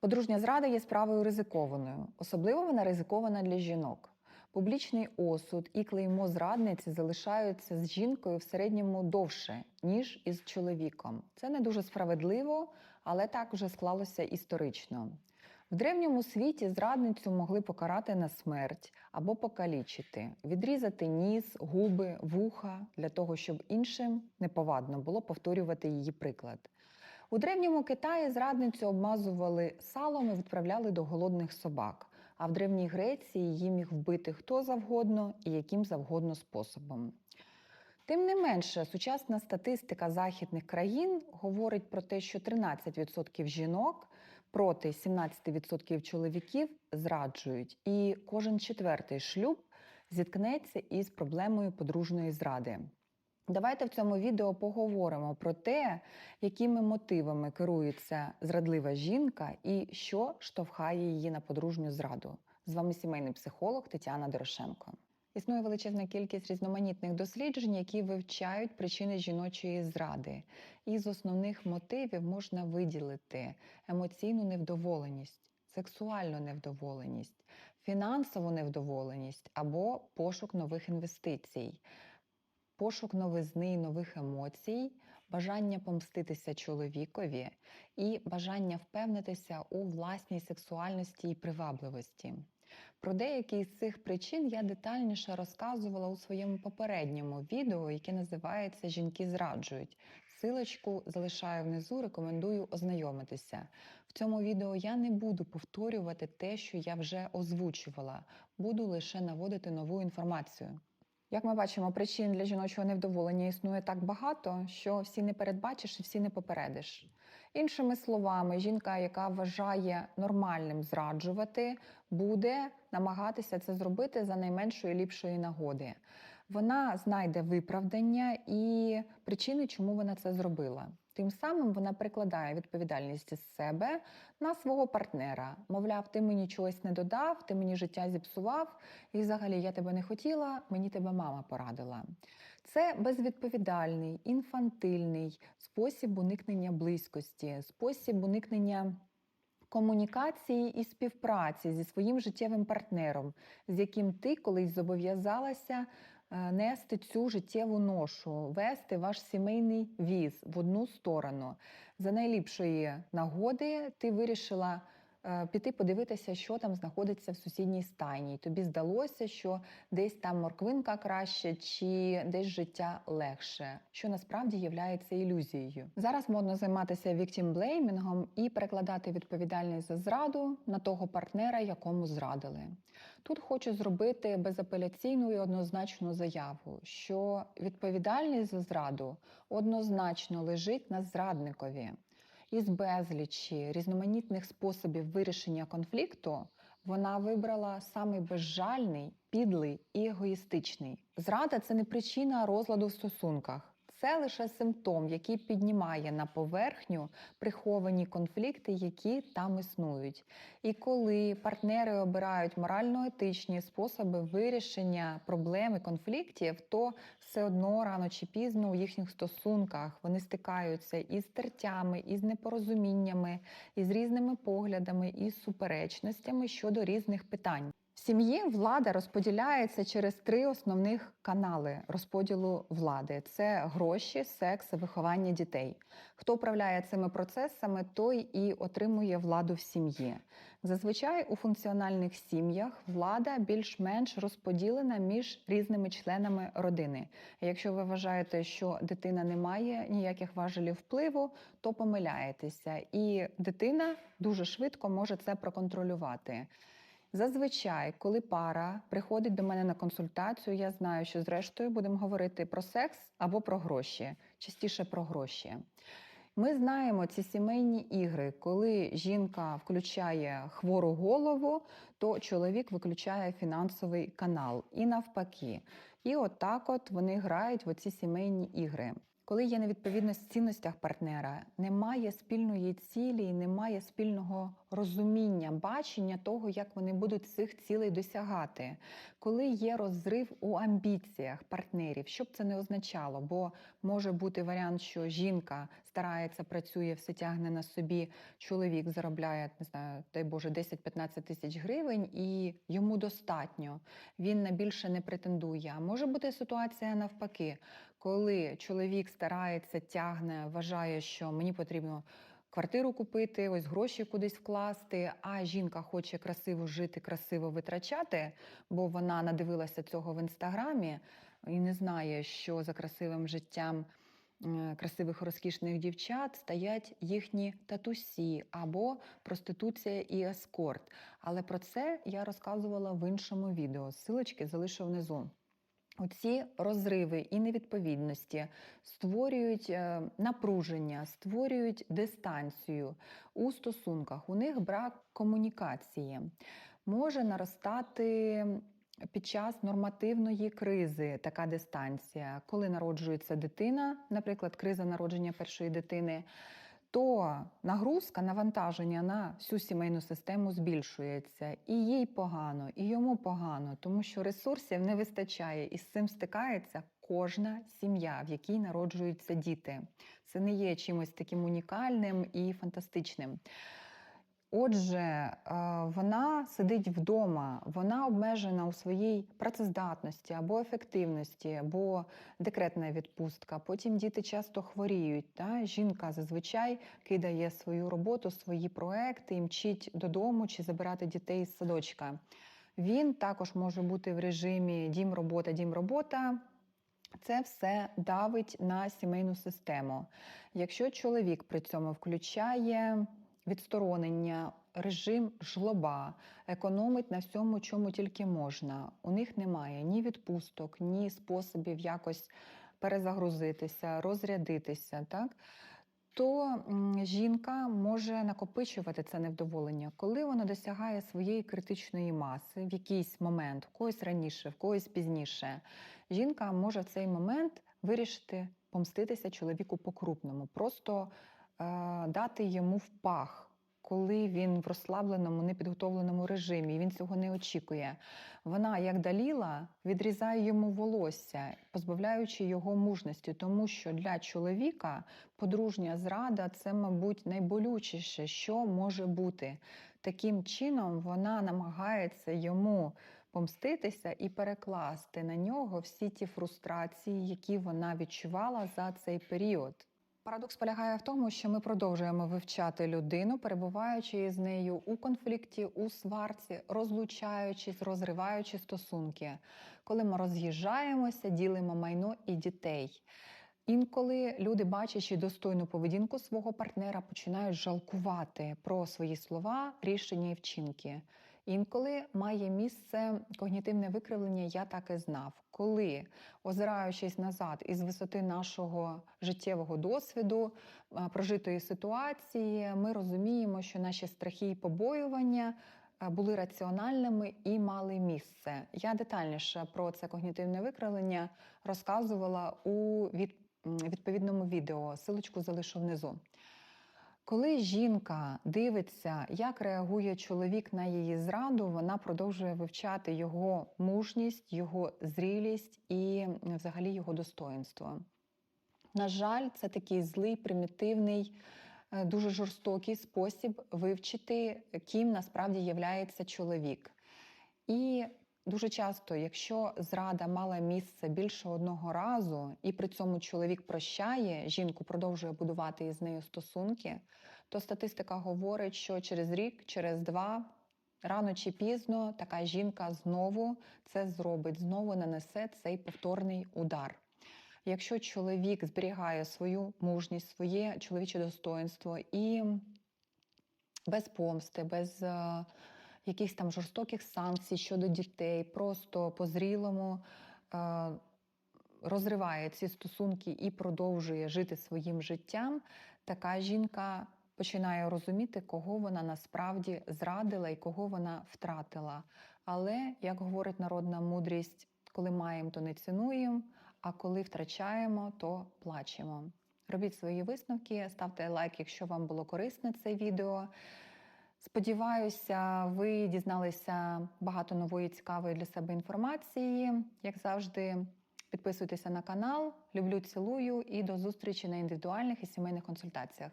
Подружня зрада є справою ризикованою. Особливо вона ризикована для жінок. Публічний осуд і клеймо зрадниці залишаються з жінкою в середньому довше, ніж із чоловіком. Це не дуже справедливо, але так вже склалося історично. В древньому світі зрадницю могли покарати на смерть або покалічити, відрізати ніс, губи, вуха для того, щоб іншим неповадно було повторювати її приклад. У древньому Китаї зрадницю обмазували салом і відправляли до голодних собак. А в древній Греції її міг вбити хто завгодно і яким завгодно способом. Тим не менше, сучасна статистика західних країн говорить про те, що 13% жінок проти 17% чоловіків зраджують, і кожен четвертий шлюб зіткнеться із проблемою подружної зради. Давайте в цьому відео поговоримо про те, якими мотивами керується зрадлива жінка і що штовхає її на подружню зраду. З вами сімейний психолог Тетяна Дорошенко. Існує величезна кількість різноманітних досліджень, які вивчають причини жіночої зради. І з основних мотивів можна виділити емоційну невдоволеність, сексуальну невдоволеність, фінансову невдоволеність або пошук нових інвестицій. Пошук новизни і нових емоцій, бажання помститися чоловікові і бажання впевнитися у власній сексуальності і привабливості. Про деякі з цих причин я детальніше розказувала у своєму попередньому відео, яке називається Жінки зраджують. Силочку залишаю внизу, рекомендую ознайомитися. В цьому відео я не буду повторювати те, що я вже озвучувала, буду лише наводити нову інформацію. Як ми бачимо, причин для жіночого невдоволення існує так багато, що всі не передбачиш і всі не попередиш. Іншими словами, жінка, яка вважає нормальним зраджувати, буде намагатися це зробити за найменшої ліпшої нагоди. Вона знайде виправдання і причини, чому вона це зробила. Тим самим вона прикладає відповідальність із себе на свого партнера. Мовляв, ти мені чогось не додав, ти мені життя зіпсував, і взагалі я тебе не хотіла, мені тебе мама порадила. Це безвідповідальний, інфантильний спосіб уникнення близькості, спосіб уникнення. Комунікації і співпраці зі своїм життєвим партнером, з яким ти колись зобов'язалася нести цю життєву ношу, вести ваш сімейний віз в одну сторону. За найліпшої нагоди ти вирішила е, піти подивитися, що там знаходиться в сусідній стайні. І Тобі здалося, що десь там морквинка краще, чи десь життя легше, що насправді є ілюзією. Зараз модно займатися віктімблеймінгом і перекладати відповідальність за зраду на того партнера, якому зрадили. Тут хочу зробити безапеляційну і однозначну заяву, що відповідальність за зраду однозначно лежить на зрадникові. Із безлічі різноманітних способів вирішення конфлікту вона вибрала самий безжальний, підлий і егоїстичний. Зрада це не причина розладу в стосунках. Це лише симптом, який піднімає на поверхню приховані конфлікти, які там існують. І коли партнери обирають морально-етичні способи вирішення проблем і конфліктів, то все одно рано чи пізно у їхніх стосунках вони стикаються із тертями, із непорозуміннями, із різними поглядами, із суперечностями щодо різних питань. Сім'ї влада розподіляється через три основних канали розподілу влади: це гроші, секс, виховання дітей. Хто управляє цими процесами, той і отримує владу в сім'ї. Зазвичай у функціональних сім'ях влада більш-менш розподілена між різними членами родини. Якщо ви вважаєте, що дитина не має ніяких важелів впливу, то помиляєтеся, і дитина дуже швидко може це проконтролювати. Зазвичай, коли пара приходить до мене на консультацію, я знаю, що зрештою будемо говорити про секс або про гроші, частіше про гроші. Ми знаємо ці сімейні ігри, коли жінка включає хвору голову, то чоловік виключає фінансовий канал і навпаки. І отак от вони грають в оці сімейні ігри. Коли є невідповідність в цінностях партнера, немає спільної цілі, немає спільного розуміння, бачення того, як вони будуть цих цілей досягати. Коли є розрив у амбіціях партнерів, що б це не означало, бо може бути варіант, що жінка старається, працює, все тягне на собі, чоловік заробляє, не знаю, дай Боже, 10-15 тисяч гривень, і йому достатньо. Він на більше не претендує. А може бути ситуація навпаки, коли чоловік старається, тягне, вважає, що мені потрібно. Квартиру купити, ось гроші кудись вкласти. А жінка хоче красиво жити, красиво витрачати, бо вона надивилася цього в інстаграмі і не знає, що за красивим життям е, красивих розкішних дівчат стоять їхні татусі або проституція і ескорт. Але про це я розказувала в іншому відео. Силочки залишу внизу. Оці розриви і невідповідності створюють е, напруження, створюють дистанцію у стосунках. У них брак комунікації. Може наростати під час нормативної кризи така дистанція, коли народжується дитина, наприклад, криза народження першої дитини. То нагрузка, навантаження на всю сімейну систему збільшується, і їй погано, і йому погано, тому що ресурсів не вистачає, і з цим стикається кожна сім'я, в якій народжуються діти. Це не є чимось таким унікальним і фантастичним. Отже, е, вона сидить вдома, вона обмежена у своїй працездатності або ефективності, або декретна відпустка. Потім діти часто хворіють. Та? Жінка зазвичай кидає свою роботу, свої проекти мчить додому чи забирати дітей з садочка. Він також може бути в режимі дім робота, дім робота. Це все давить на сімейну систему. Якщо чоловік при цьому включає відсторонення, режим жлоба, економить на всьому, чому тільки можна. У них немає ні відпусток, ні способів якось перезагрузитися, розрядитися. Так? То жінка може накопичувати це невдоволення, коли вона досягає своєї критичної маси в якийсь момент, в когось раніше, в когось пізніше. Жінка може в цей момент вирішити помститися чоловіку по-крупному, просто е, дати йому в пах. Коли він в розслабленому, непідготовленому режимі, він цього не очікує. Вона, як даліла, відрізає йому волосся, позбавляючи його мужності, тому що для чоловіка подружня зрада це, мабуть, найболючіше, що може бути. Таким чином вона намагається йому помститися і перекласти на нього всі ті фрустрації, які вона відчувала за цей період. Парадокс полягає в тому, що ми продовжуємо вивчати людину, перебуваючи з нею у конфлікті, у сварці, розлучаючись, розриваючи стосунки. Коли ми роз'їжджаємося, ділимо майно і дітей. Інколи люди, бачачи достойну поведінку свого партнера, починають жалкувати про свої слова, рішення і вчинки. Інколи має місце когнітивне викривлення, я так і знав, коли, озираючись назад із висоти нашого життєвого досвіду, прожитої ситуації, ми розуміємо, що наші страхи і побоювання. Були раціональними і мали місце. Я детальніше про це когнітивне викривлення розказувала у відповідному відео. Силочку залишу внизу. Коли жінка дивиться, як реагує чоловік на її зраду, вона продовжує вивчати його мужність, його зрілість і взагалі його достоинство. На жаль, це такий злий, примітивний, е, дуже жорстокий спосіб вивчити, ким насправді являється чоловік. І Дуже часто, якщо зрада мала місце більше одного разу, і при цьому чоловік прощає, жінку продовжує будувати із нею стосунки, то статистика говорить, що через рік, через два, рано чи пізно така жінка знову це зробить, знову нанесе цей повторний удар. Якщо чоловік зберігає свою мужність, своє чоловіче достоинство і без помсти, без е, якихось там жорстоких санкцій щодо дітей, просто по-зрілому е, розриває ці стосунки і продовжує жити своїм життям, така жінка починає розуміти, кого вона насправді зрадила і кого вона втратила. Але, як говорить народна мудрість, коли маємо, то не цінуємо, а коли втрачаємо, то плачемо. Робіть свої висновки, ставте лайк, якщо вам було корисне це відео. Сподіваюся, ви дізналися багато нової цікавої для себе інформації. Як завжди, підписуйтеся на канал. Люблю, цілую і до зустрічі на індивідуальних і сімейних консультаціях.